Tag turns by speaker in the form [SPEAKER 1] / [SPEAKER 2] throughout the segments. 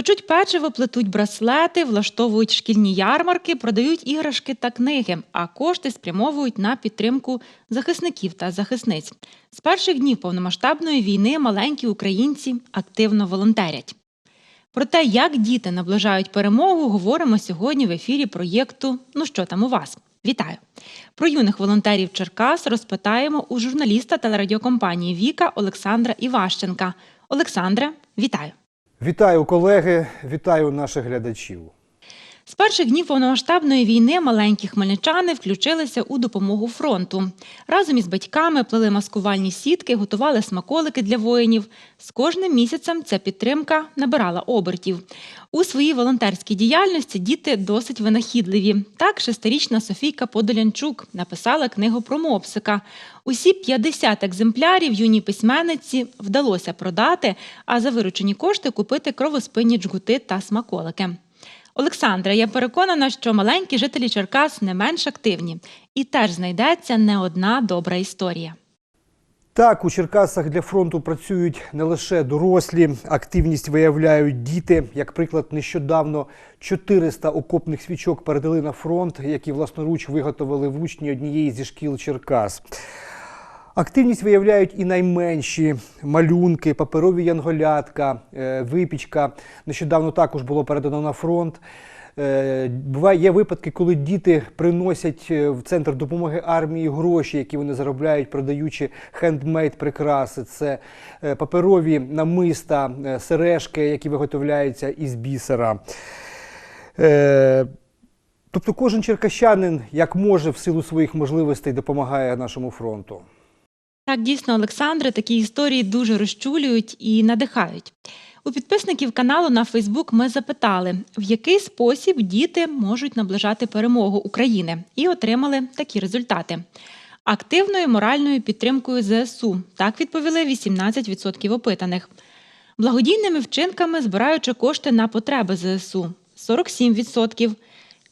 [SPEAKER 1] Печуть печиво, плетуть браслети, влаштовують шкільні ярмарки, продають іграшки та книги, а кошти спрямовують на підтримку захисників та захисниць. З перших днів повномасштабної війни маленькі українці активно волонтерять. Про те, як діти наближають перемогу, говоримо сьогодні в ефірі проєкту Ну що там у вас? Вітаю! Про юних волонтерів Черкас розпитаємо у журналіста телерадіокомпанії Віка Олександра Іващенка. Олександре, вітаю!
[SPEAKER 2] Вітаю колеги, вітаю наших глядачів.
[SPEAKER 1] З перших днів повномасштабної війни маленькі хмельничани включилися у допомогу фронту. Разом із батьками плели маскувальні сітки, готували смаколики для воїнів. З кожним місяцем ця підтримка набирала обертів. У своїй волонтерській діяльності діти досить винахідливі. Так, шестирічна Софійка Подолянчук написала книгу про мопсика. Усі 50 екземплярів юній письменниці вдалося продати, а за виручені кошти купити кровоспинні джгути та смаколики. Олександра, я переконана, що маленькі жителі Черкас не менш активні, і теж знайдеться не одна добра історія.
[SPEAKER 2] Так, у Черкасах для фронту працюють не лише дорослі, активність виявляють діти. Як приклад, нещодавно 400 окопних свічок передали на фронт, які власноруч виготовили в учні однієї зі шкіл Черкас. Активність виявляють і найменші малюнки, паперові янголятка, е, випічка. Нещодавно також було передано на фронт. Е, Буває, є випадки, коли діти приносять е, в центр допомоги армії гроші, які вони заробляють, продаючи хендмейд прикраси. Це паперові намиста, сережки, які виготовляються із бісера. Тобто кожен черкащанин, як може, в силу своїх можливостей допомагає нашому фронту.
[SPEAKER 1] Так, дійсно, Олександре, такі історії дуже розчулюють і надихають. У підписників каналу на Фейсбук ми запитали, в який спосіб діти можуть наближати перемогу України, і отримали такі результати. Активною моральною підтримкою ЗСУ так відповіли 18% опитаних. Благодійними вчинками збираючи кошти на потреби ЗСУ 47%.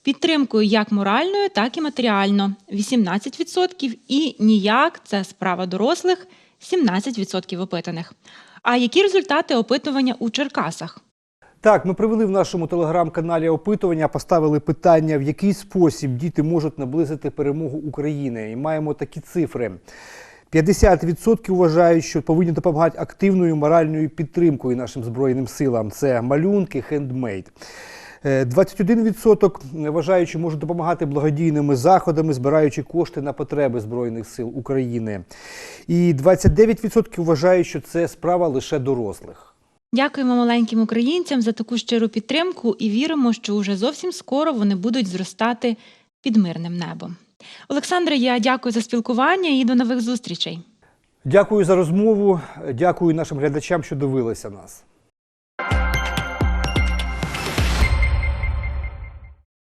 [SPEAKER 1] Підтримкою як моральною, так і матеріально 18% і ніяк це справа дорослих 17% опитаних. А які результати опитування у Черкасах?
[SPEAKER 2] Так, ми провели в нашому телеграм-каналі опитування, поставили питання, в який спосіб діти можуть наблизити перемогу України. І маємо такі цифри. 50% вважають, що повинні допомагати активною моральною підтримкою нашим збройним силам. Це малюнки, хендмейд. Е, 21% вважають, що можуть допомагати благодійними заходами, збираючи кошти на потреби Збройних сил України. І 29% вважають, що це справа лише дорослих.
[SPEAKER 1] Дякуємо маленьким українцям за таку щиру підтримку і віримо, що уже зовсім скоро вони будуть зростати під мирним небом. Олександре, я дякую за спілкування і до нових зустрічей.
[SPEAKER 2] Дякую за розмову. Дякую нашим глядачам, що дивилися нас.